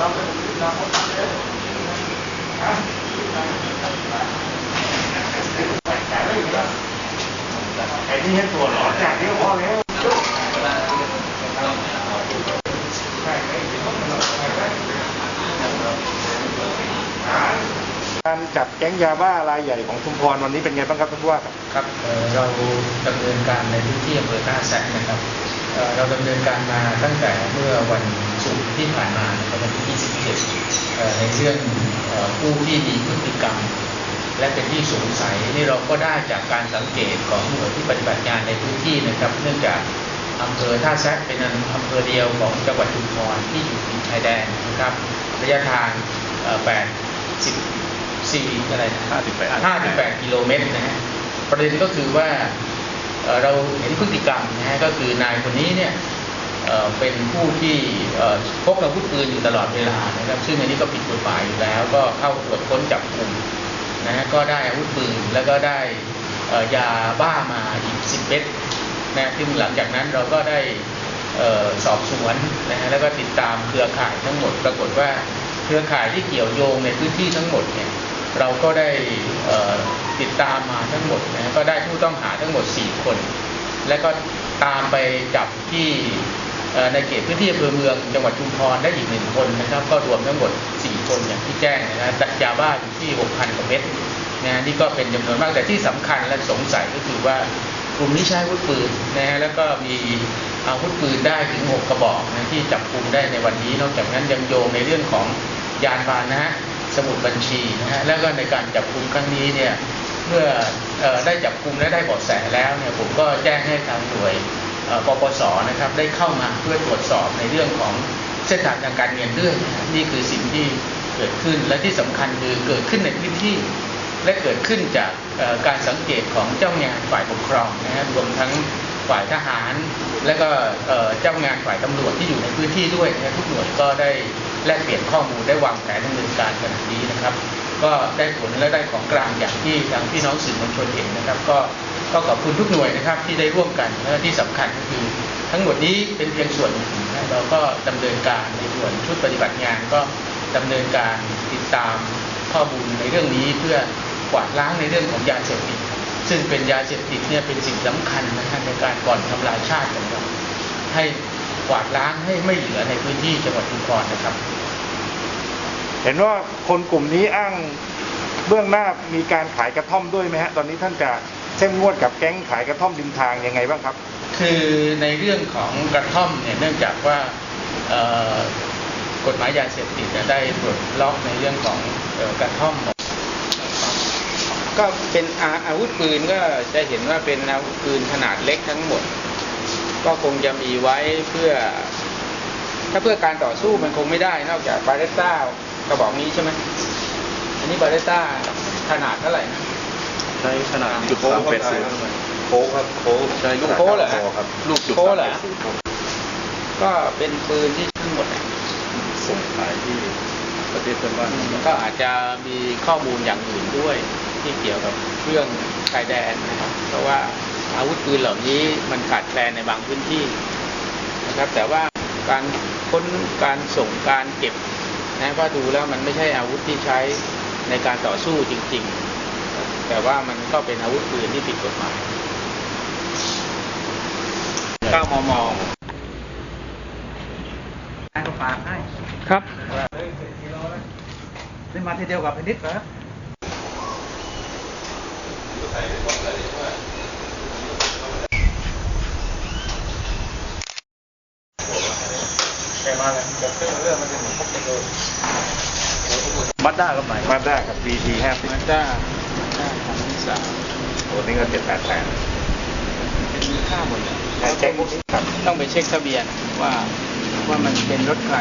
กการจับแก๊งยาบ้ารายใหญ่ของชุมพรวันนี้เป็นไงบ้างครับท่านผู้ว่าครับครับเราดำเนินการในพื้นที่อำเภอท่าแซะนะครับเราดำเนินการมาตั้งแต่เมื่อวัน ที่ผ่านมานะครับวันที่27เอ่อในเรื่องเอ่อผู้ที่มีพฤติกรรม และเป็นที่สงสัยนี่เราก็ได้จากการสังเกตของหน่วยที่ปฏิบัติงานในพื้นที่นะครับ เนื่องจากอำเภอท่าแซะเป็นอำเภอเดียวของจังหวัดชุมพรที่อยู่ติดชายแดนนะครับระยะทางเอ่อ84อะไรนะ58 58กิโลเมตรนะฮะประเด็นก็คือว่าเอ่อเราเห็นพฤติกรรมนะฮะก็คือนายคนนี้เนี่ย เป็นผู้ที่พกอาวุธปืนอยู่ตลอดเวลานะครับ ซึ่งอันนี้ก็ผิดกฎหมายอยู่แล้วก็เข้าตรวจค้นจับกลุ่มนะฮะก็ได้อาวุธปืนแล้วก็ได้ยาบ้ามาอีก 10 เม็ดนะซึ่งหลังจากนั้นเราก็ได้สอบสวนนะฮะแล้วก็ติดตามเครือข่ายทั้งหมด ปรากฏว่าเครือข่ายที่เกี่ยวโยงในพื้นที่ทั้งหมดเนี่ยเราก็ได้ติดตามมาทั้งหมดนะก็ได้ผู้ต้องหาทั้งหมด 4 คน และก็ตามไปจับที่ ในเขตพื้นที่อำเภอเมืองจังหวัดชุมพรได้อีกหนึ่งคนนะครับ ก็รวมทั้งหมด 4 คนอย่างที่แจ้งนะฮะดักยาบ้าอยู่ที่ 6,000กว่าเม็ดนะฮะนี่ก็เป็นจำนวนมากแต่ที่สำคัญและสงสัยก็คือว่ากลุ่มนี้ใช้อาวุธปืนนะฮะแล้วก็มีอาวุธปืนได้ถึง 6 กระบอกนะที่จับกลุ่มได้ในวันนี้ นอกจากนั้นยังโยงในเรื่องของยานพาหนะสมุดบัญชีนะฮะแล้วก็ในการจับกลุ่มครั้งนี้เนี่ยเมื่อออได้จับกลุ่มและได้เบาะแสแล้วเนี่ยผมก็แจ้งให้ทางหน่วย ปปสนะครับได้เข้ามาเพื่อตรวจสอบในเรื่องของเส้นทางทางการเงินด้วยนะฮะนี่คือสิ่งที่เกิดขึ้นและที่สำคัญคือเกิดขึ้นในพื้นที่ และเกิดขึ้นจากการสังเกตของเจ้างานฝ่ายปกครองนะฮะรวมทั้งฝ่ายทหาร และก็เจ้างานฝ่ายตำรวจที่อยู่ในพื้นที่ด้วยนะฮะทุกหน่วยก็ได้แลกเปลี่ยนข้อมูลได้วางแผนดำเนินการขณะนี้นะครับ ก็ได้ผลและได้ของกลางอย่างที่ทางพี่น้องสื่อมวลชนเห็นนะครับ ก็ ก็ขอบคุณทุกหน่วยนะครับที่ได้ร่วมกันและที่สำคัญก็คือ ทั้งหมดนี้เป็นเพียงส่วนหนึ่งนะเราก็ดำเนินการในส่วนชุดปฏิบัติงานก็ดำเนินการติดตามข้อมูลในเรื่องนี้เพื่อกวาดล้างในเรื่องของยาเสพติดซึ่งเป็นยาเสพติดเนี่ยเป็นสิ่งสำคัญนะฮะในการก่อนทำลายชาติของเราให้กวาดล้างให้ไม่เหลือในพื้นที่จังหวัดชุมพรนะครับ เห็นว่าคนกลุ่มนี้อ้างเบื้องหน้ามีการขายกระท่อมด้วยไหมฮะตอนนี้ท่านจะ เข้มงวดกับแก๊งขายกระท่อมริมทางยังไงบ้างครับ คือในเรื่องของกระท่อมเนี่ยเนื่องจากว่าเอ่อกฎหมายยาเสพติดเนี่ยได้ปลดล็อกในเรื่องของเอ่อกระท่อม ก็เป็นอาอาวุธปืนก็จะเห็นว่าเป็นอาวุธปืนขนาดเล็กทั้งหมด ก็คงจะมีไว้เพื่อ ถ้าเพื่อการต่อสู้มันคงไม่ได้ นอกจากบาเลต้ากระบอกนี้ใช่ไหมอันนี้บาเลต้าขนาดเท่าไหร่นะ ใช้ขนาดจุดสามแปดศูนย์โค้กครับโค้กใช้ลูกโค้กเหรอครับลูกจุดโค้กสามเหรแปอดศูนย์ครับก็เป็นปืนที่ทั้งหมดอะส่งขายที่ประเทศเพื่อนบ้านก็อาจจะมีข้อมูลอย่างอื่นด้วยที่เกี่ยวกับเรื่องชายแดนนะครับ เพราะว่าอาวุธปืนเหล่านี้มันขาดแคลนในบางพื้นที่นะครับ แต่ว่าการค้นการส่งการเก็บนะก็ดูแล้วมันไม่ใช่อาวุธที่ใช้ในการต่อสู้จริง ๆ แต่ว่ามันก็เป็นอาวุธปืนที่ผิดกฎหมาย9มมก็ฝากให้ครับได้มาทีเดียวกับพนิดเหรอแกมาเลยกับเครื่องเรื่องมันจะเหมือนพกเป็นโดนบัตด้ากับไหนมาด้ากับ BT ห้าสิบมาด้า ด้าของนิสสันโอ้นี่ก็เจ็ดแปดแสนเป็นมูลค่าหมดเลยแต่แจ้งพวกนี้ครับต้องไปเช็คทะเบียนว่าว่ามันเป็นรถใคร